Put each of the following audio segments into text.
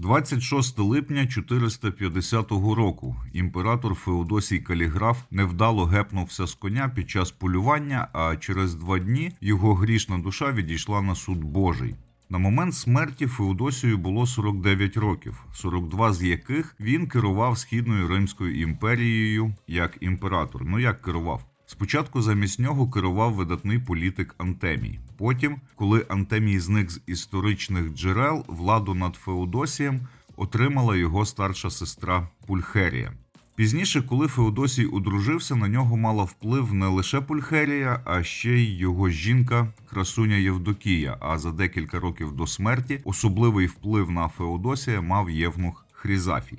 26 липня 450 року імператор Феодосій Каліграф невдало гепнувся з коня під час полювання, а через два дні його грішна душа відійшла на суд Божий. На момент смерті Феодосію було 49 років, 42 з яких він керував східною Римською імперією як імператор. Ну як керував? Спочатку замість нього керував видатний політик Антемій. Потім, коли Антемій зник з історичних джерел, владу над Феодосієм отримала його старша сестра Пульхерія. Пізніше, коли Феодосій одружився, на нього мала вплив не лише Пульхерія, а ще й його жінка, красуня Євдокія. А за декілька років до смерті особливий вплив на Феодосія мав євнух Хрізафій.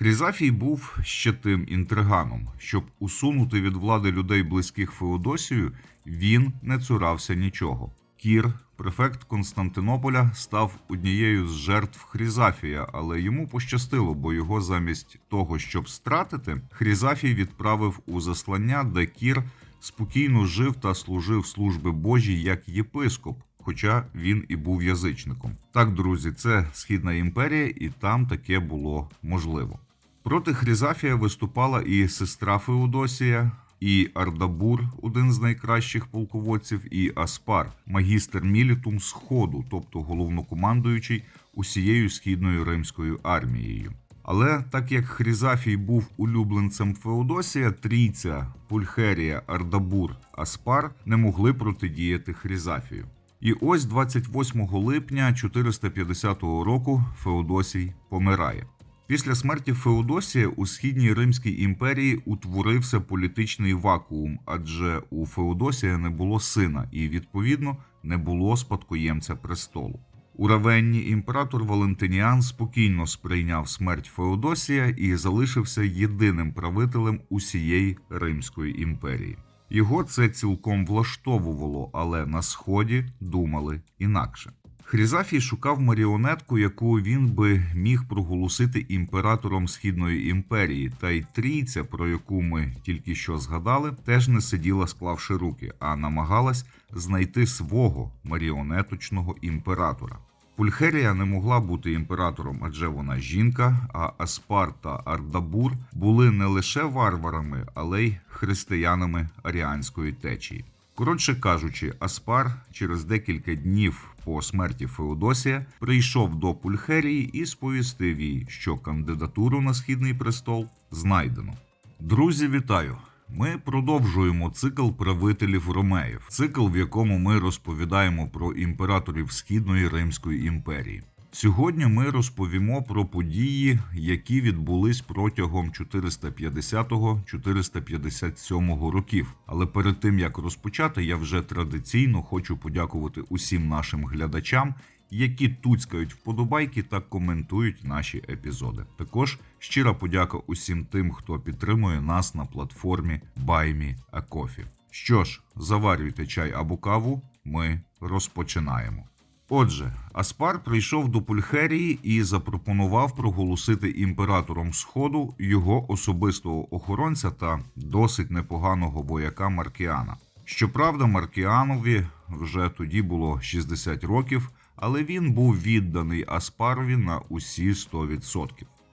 Хрізафій був ще тим інтриганом. Щоб усунути від влади людей близьких Феодосію, він не цурався нічого. Кір, префект Константинополя, став однією з жертв Хрізафія, але йому пощастило, бо його замість того, щоб стратити, Хрізафій відправив у заслання, де Кір спокійно жив та служив служби Божій як єпископ. Хоча він і був язичником. Так, друзі, це Східна імперія, і там таке було можливо. Проти Хрізафія виступала і сестра Феодосія, і Ардабур, один з найкращих полководців, і Аспар, магістр мілітум Сходу, тобто головнокомандуючий усією східною римською армією. Але так як Хрізафій був улюбленцем Феодосія, трійця, Пульхерія, Ардабур, Аспар не могли протидіяти Хрізафію. І ось 28 липня 450 року Феодосій помирає. Після смерті Феодосія у східній Римській імперії утворився політичний вакуум, адже у Феодосія не було сина і, відповідно, не було спадкоємця престолу. У Равенні імператор Валентиніан спокійно сприйняв смерть Феодосія і залишився єдиним правителем усієї Римської імперії. Його це цілком влаштовувало, але на сході думали інакше. Хрізафій шукав маріонетку, яку він би міг проголосити імператором Східної імперії, та й трійця, про яку ми тільки що згадали, теж не сиділа, склавши руки, а намагалась знайти свого маріонеточного імператора. Пульхерія не могла бути імператором, адже вона жінка, а Аспар та Ардабур були не лише варварами, але й християнами аріанської течії. Коротше кажучи, Аспар через декілька днів по смерті Феодосія прийшов до Пульхерії і сповістив їй, що кандидатуру на східний престол знайдено. Друзі, вітаю! Ми продовжуємо цикл правителів Ромеїв, цикл, в якому ми розповідаємо про імператорів Східної Римської імперії. Сьогодні ми розповімо про події, які відбулись протягом 450-457 років. Але перед тим як розпочати, я вже традиційно хочу подякувати усім нашим глядачам, які туцькають вподобайки та коментують наші епізоди. Також щира подяка усім тим, хто підтримує нас на платформі BuyMeACoffee. Що ж, заварюйте чай або каву, ми розпочинаємо. Отже, Аспар прийшов до Пульхерії і запропонував проголосити імператором Сходу його особистого охоронця та досить непоганого вояка Маркіана. Щоправда, Маркіанові вже тоді було 60 років, але він був відданий Аспарові на усі 100%.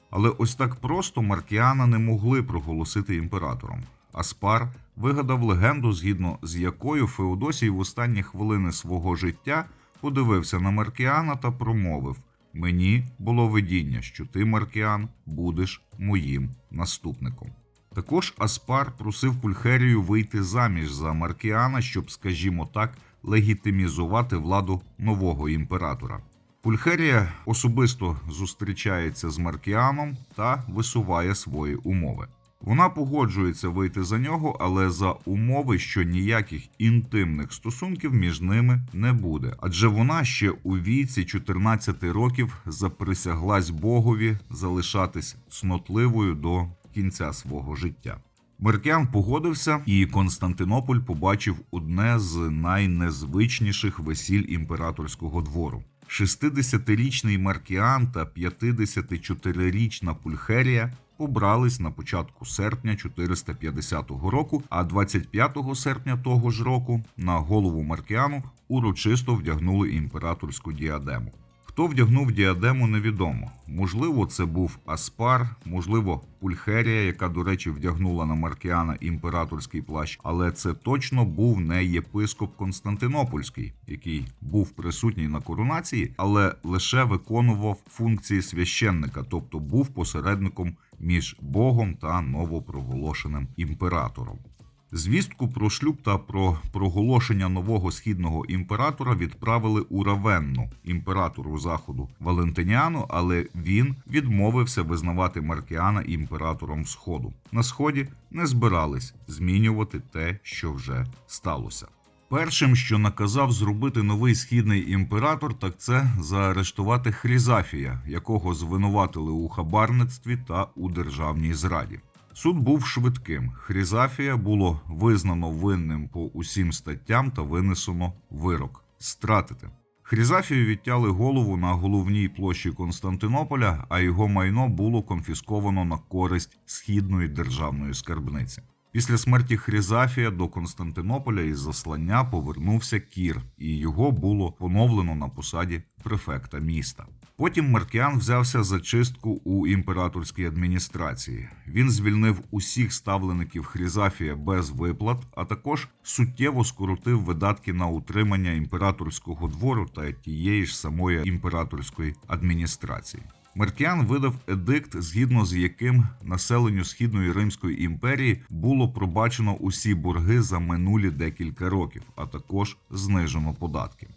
Але ось так просто Маркіана не могли проголосити імператором. Аспар вигадав легенду, згідно з якою Феодосій в останні хвилини свого життя подивився на Маркіана та промовив: Мені було видіння, що ти, Маркіан, будеш моїм наступником. Також Аспар просив Пульхерію вийти заміж за Маркіана, щоб, скажімо так, легітимізувати владу нового імператора. Пульхерія особисто зустрічається з Маркіаном та висуває свої умови. Вона погоджується вийти за нього, але за умови, що ніяких інтимних стосунків між ними не буде. Адже вона ще у віці 14 років заприсяглась Богові залишатись цнотливою до кінця свого життя. Меркіан погодився, і Константинополь побачив одне з найнезвичніших весіль імператорського двору. 60-річний Маркіан та 54-річна Пульхерія побрались на початку серпня 450 року, а 25 серпня того ж року на голову Маркіану урочисто вдягнули імператорську діадему. Хто вдягнув діадему, невідомо. Можливо, це був Аспар, можливо, Пульхерія, яка, до речі, вдягнула на Маркіана імператорський плащ, але це точно був не єпископ Константинопольський, який був присутній на коронації, але лише виконував функції священника, тобто був посередником між Богом та новопроголошеним імператором. Звістку про шлюб та про проголошення нового східного імператора відправили у Равенну, імператору заходу Валентиніану, але він відмовився визнавати Маркіана імператором сходу. На сході не збирались змінювати те, що вже сталося. Першим, що наказав зробити новий східний імператор, так це заарештувати Хрізафія, якого звинуватили у хабарництві та у державній зраді. Суд був швидким. Хрізафія було визнано винним по усім статтям та винесено вирок стратити. Хрізафію відтяли голову на головній площі Константинополя, а його майно було конфісковано на користь східної державної скарбниці. Після смерті Хрізафія до Константинополя із заслання повернувся Кір, і його було поновлено на посаді префекта міста. Потім Маркіан взявся за чистку у імператорській адміністрації. Він звільнив усіх ставлеників Хрізафія без виплат, а також суттєво скоротив видатки на утримання імператорського двору та тієї ж самої імператорської адміністрації. Маркіан видав едикт, згідно з яким населенню Східної Римської імперії було пробачено усі борги за минулі декілька років, а також знижено податки.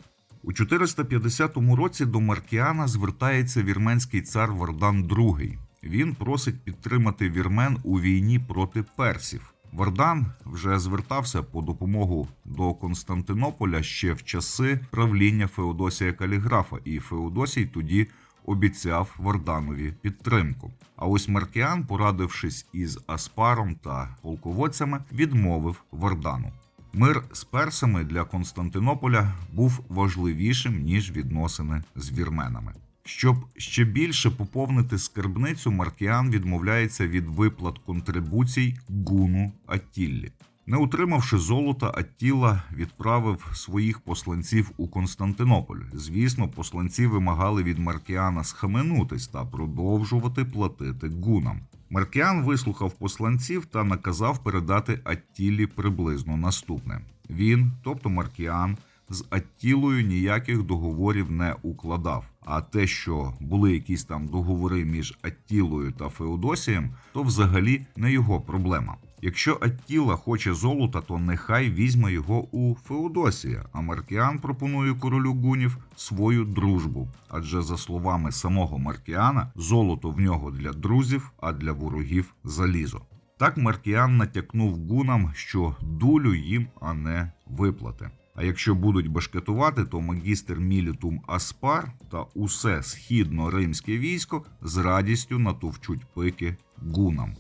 У 450 році до Маркіана звертається вірменський цар Вардан II. Він просить підтримати вірмен у війні проти персів. Вардан вже звертався по допомогу до Константинополя ще в часи правління Феодосія Каліграфа, і Феодосій тоді обіцяв Варданові підтримку. А ось Маркіан, порадившись із Аспаром та полководцями, відмовив Вардану. Мир з персами для Константинополя був важливішим ніж відносини з вірменами. Щоб ще більше поповнити скарбницю, Маркіан відмовляється від виплат контрибуцій гуну Аттіллі. Не утримавши золота, Аттіла відправив своїх посланців у Константинополь. Звісно, посланці вимагали від Маркіана схаменутись та продовжувати платити гунам. Маркіан вислухав посланців та наказав передати Аттілі приблизно наступне. Він, тобто Маркіан, з Аттілою ніяких договорів не укладав. А те, що були якісь там договори між Аттілою та Феодосієм, то взагалі не його проблема. Якщо Аттіла хоче золота, то нехай візьме його у Феодосія, а Маркіан пропонує королю гунів свою дружбу. Адже, за словами самого Маркіана, золото в нього для друзів, а для ворогів залізо. Так Маркіан натякнув гунам, що дулю їм, а не виплати. А якщо будуть башкетувати, то магістр Мілітум Аспар та усе східно-римське військо з радістю натовчуть пики гунам.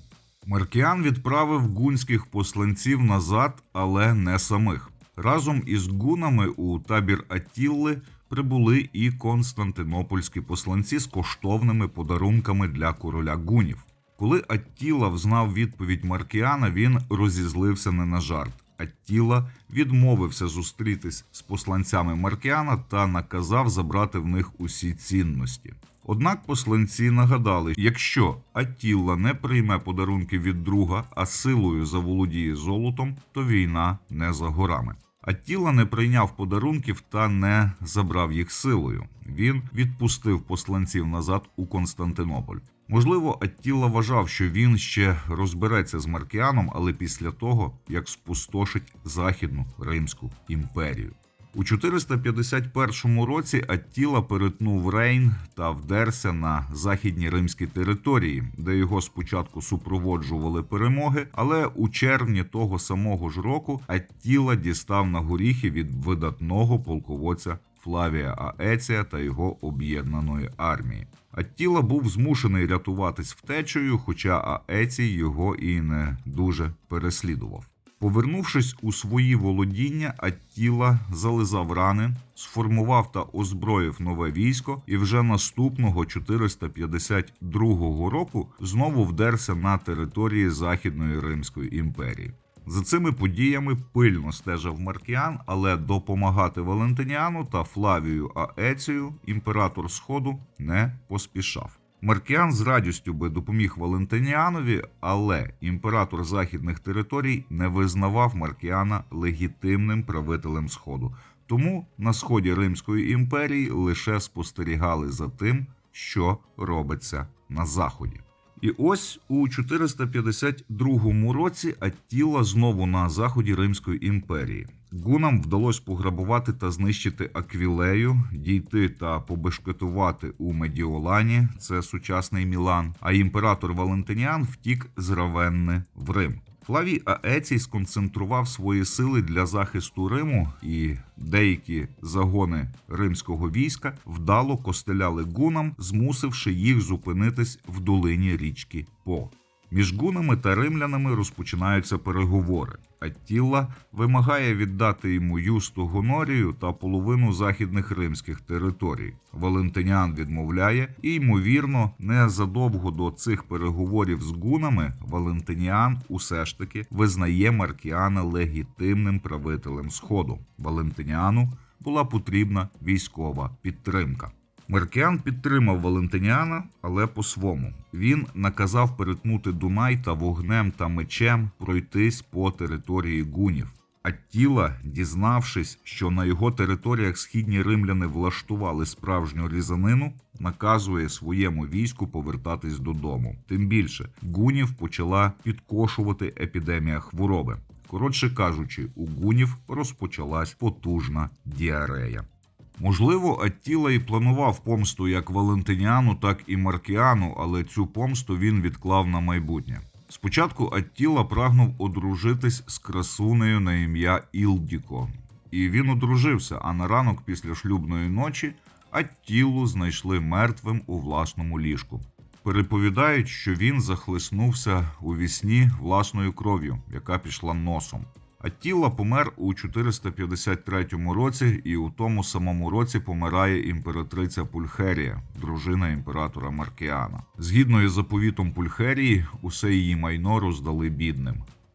Маркіан відправив гунських посланців назад, але не самих. Разом із гунами у табір Атілли прибули і константинопольські посланці з коштовними подарунками для короля гунів. Коли Аттіла взнав відповідь Маркіана, він розізлився не на жарт. Аттіла відмовився зустрітись з посланцями Маркіана та наказав забрати в них усі цінності. Однак посланці нагадали, якщо Аттіла не прийме подарунки від друга, а силою заволодіє золотом, то війна не за горами. Аттіла не прийняв подарунків та не забрав їх силою. Він відпустив посланців назад у Константинополь. Можливо, Аттіла вважав, що він ще розбереться з Маркіаном, але після того, як спустошить Західну Римську імперію. У 451 році Аттіла перетнув Рейн та вдерся на західні римські території, де його спочатку супроводжували перемоги, але у червні того самого ж року Аттіла дістав на горіхи від видатного полководця Флавія Аеція та його об'єднаної армії. Аттіла був змушений рятуватись втечею, хоча Аецій його і не дуже переслідував. Повернувшись у свої володіння, Аттіла зализав рани, сформував та озброїв нове військо, і вже наступного 452 року знову вдерся на території Західної Римської імперії. За цими подіями пильно стежив Маркіан, але допомагати Валентиніану та Флавію Аецію імператор Сходу не поспішав. Маркіан з радістю би допоміг Валентиніанові, але імператор західних територій не визнавав Маркіана легітимним правителем Сходу. Тому на сході Римської імперії лише спостерігали за тим, що робиться на заході. І ось у 452 році Аттіла знову на заході Римської імперії. Гунам вдалося пограбувати та знищити Аквілею, дійти та побешкетувати у Медіолані, це сучасний Мілан. А імператор Валентиніан втік з Равенни в Рим. Флавій Аецій сконцентрував свої сили для захисту Риму, і деякі загони римського війська вдало костеляли гунам, змусивши їх зупинитись в долині річки По. Між гунами та римлянами розпочинаються переговори. Аттіла вимагає віддати йому юсту Гонорію та половину західних римських територій. Валентиніан відмовляє, і ймовірно, незадовго до цих переговорів з гунами Валентиніан усе ж таки визнає Маркіана легітимним правителем Сходу. Валентиніану була потрібна військова підтримка. Маркіан підтримав Валентиніана, але по-свому. Він наказав перетнути Дунай та вогнем та мечем пройтись по території гунів. Аттіла, дізнавшись, що на його територіях східні римляни влаштували справжню різанину, наказує своєму війську повертатись додому. Тим більше гунів почала підкошувати епідемія хвороби. Коротше кажучи, у гунів розпочалась потужна діарея. Можливо, Аттіла і планував помсту як Валентиніану, так і Маркіану, але цю помсту він відклав на майбутнє. Спочатку Аттіла прагнув одружитись з красунею на ім'я Ілдіко, і він одружився. А на ранок після шлюбної ночі Аттілу знайшли мертвим у власному ліжку. Переповідають, що він захлиснувся у вісні власною кров'ю, яка пішла носом. Аттіла помер у 453 році, і у тому самому році помирає імператриця Пульхерія, дружина імператора Маркіана. Згідно із заповітом Пульхерії, усе її майно роздали бідним.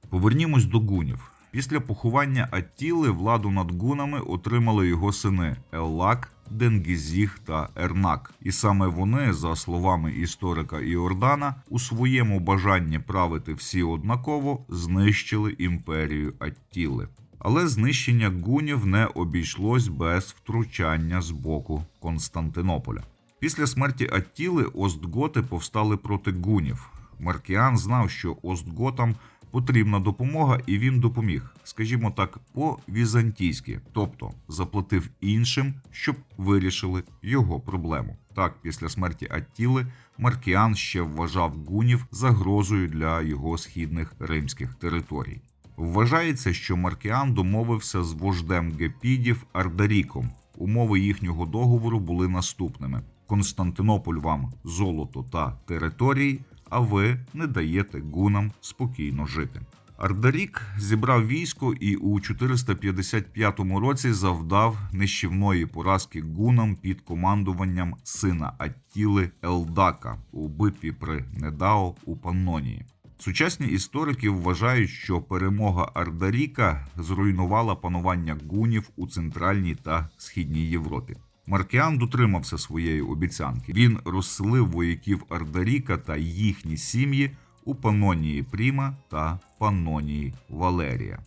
Повернімось до гунів. Після поховання Аттіли владу над гунами отримали його сини Еллак, Денгізіг та Ернак. І саме вони, за словами історика Іордана, у своєму бажанні правити всі однаково знищили імперію Аттіли. Але знищення гунів не обійшлось без втручання з боку Константинополя. Після смерті Аттіли Остготи повстали проти гунів. Маркіан знав, що Остготам потрібна допомога, і він допоміг, скажімо так, по-візантійськи, тобто заплатив іншим, щоб вирішили його проблему. Так, після смерті Аттіли Маркіан ще вважав гунів загрозою для його східних римських територій. Вважається, що Маркіан домовився з вождем гепідів Ардаріком. Умови їхнього договору були наступними: Константинополь вам золото та території, а ви не даєте гунам спокійно жити. Ардарік зібрав військо і у 455 році завдав нищівної поразки гунам під командуванням сина Аттіли Елдака у битві при Недао у Паннонії. Сучасні історики вважають, що перемога Ардаріка зруйнувала панування гунів у центральній та східній Європі. Маркіан дотримався своєї обіцянки. Він розселив вояків Ардаріка та їхні сім'ї у Панонії Пріма та Панонії Валерія.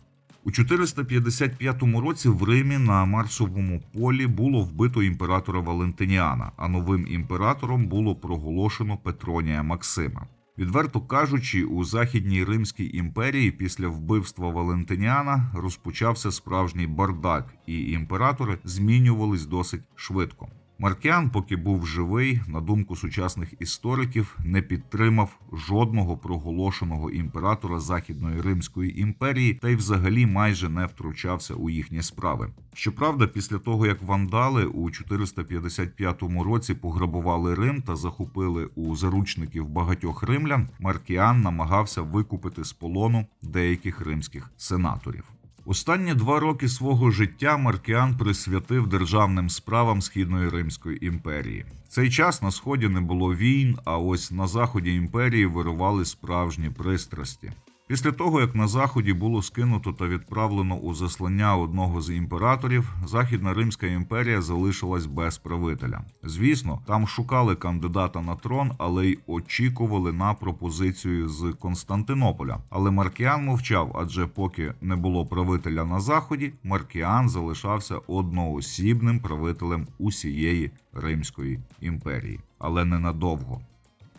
У 455 році в Римі на Марсовому полі було вбито імператора Валентиніана, а новим імператором було проголошено Петронія Максима. Відверто кажучи, у Західній Римській імперії після вбивства Валентиніана розпочався справжній бардак, і імператори змінювались досить швидко. Маркіан, поки був живий, на думку сучасних істориків, не підтримав жодного проголошеного імператора Західної Римської імперії та й взагалі майже не втручався у їхні справи. Щоправда, після того як вандали у 455 році пограбували Рим та захопили у заручників багатьох римлян, Маркіан намагався викупити з полону деяких римських сенаторів. Останні два роки свого життя Маркіан присвятив державним справам Східної Римської імперії. В цей час на сході не було війн, а ось на заході імперії вирували справжні пристрасті. Після того, як на заході було скинуто та відправлено у заслання одного з імператорів, Західна Римська імперія залишилась без правителя. Звісно, там шукали кандидата на трон, але й очікували на пропозицію з Константинополя. Але Маркіан мовчав, адже поки не було правителя на заході, Маркіан залишався одноосібним правителем усієї Римської імперії, але ненадовго.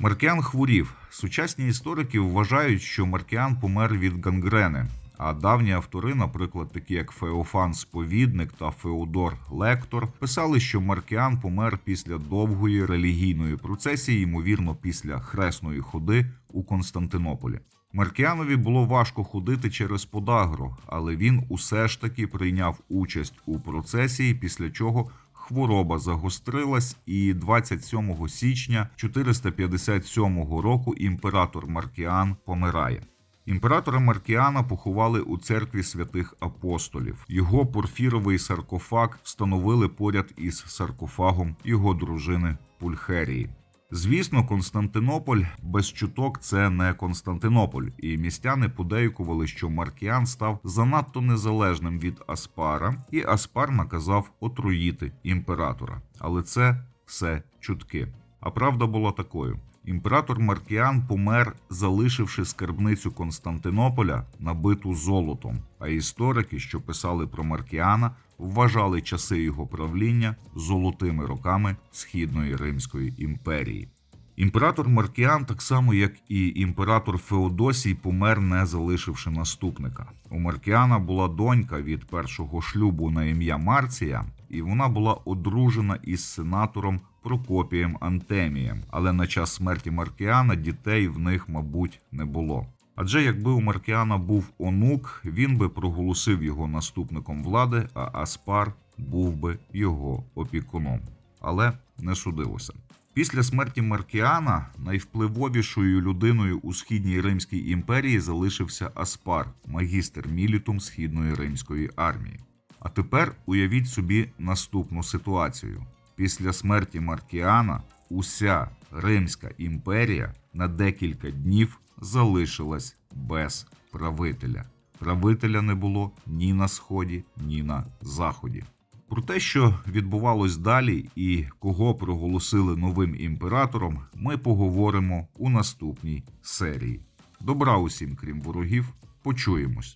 Маркіан хворів. Сучасні історики вважають, що Маркіан помер від гангрени. А давні автори, наприклад, такі як Феофан Сповідник та Феодор Лектор, писали, що Маркіан помер після довгої релігійної процесії, ймовірно, після хресної ходи у Константинополі. Маркіанові було важко ходити через подагру, але він усе ж таки прийняв участь у процесії, після чого хвороба загострилась, і 27 січня 457 року імператор Маркіан помирає. Імператора Маркіана поховали у церкві святих апостолів. Його порфіровий саркофаг встановили поряд із саркофагом його дружини Пульхерії. Звісно, Константинополь без чуток це не Константинополь, і містяни подейкували, що Маркіан став занадто незалежним від Аспара, і Аспар наказав отруїти імператора. Але це все чутки. А правда була такою: імператор Маркіан помер, залишивши скарбницю Константинополя, набиту золотом. А історики, що писали про Маркіана, вважали часи його правління золотими роками Східної Римської імперії. Імператор Маркіан, так само як і імператор Феодосій, помер, не залишивши наступника. У Маркіана була донька від першого шлюбу на ім'я Марція, і вона була одружена із сенатором Прокопієм Антемієм. Але на час смерті Маркіана дітей в них, мабуть, не було. Адже якби у Маркіана був онук, він би проголосив його наступником влади, а Аспар був би його опікуном. Але не судилося. Після смерті Маркіана найвпливовішою людиною у східній Римській імперії залишився Аспар, магістр мілітум східної римської армії. А тепер уявіть собі наступну ситуацію: після смерті Маркіана уся Римська імперія на декілька днів залишилась без правителя. Правителя не було ні на сході, ні на заході. Про те, що відбувалось далі і кого проголосили новим імператором, ми поговоримо у наступній серії. Добра усім, крім ворогів, почуємось.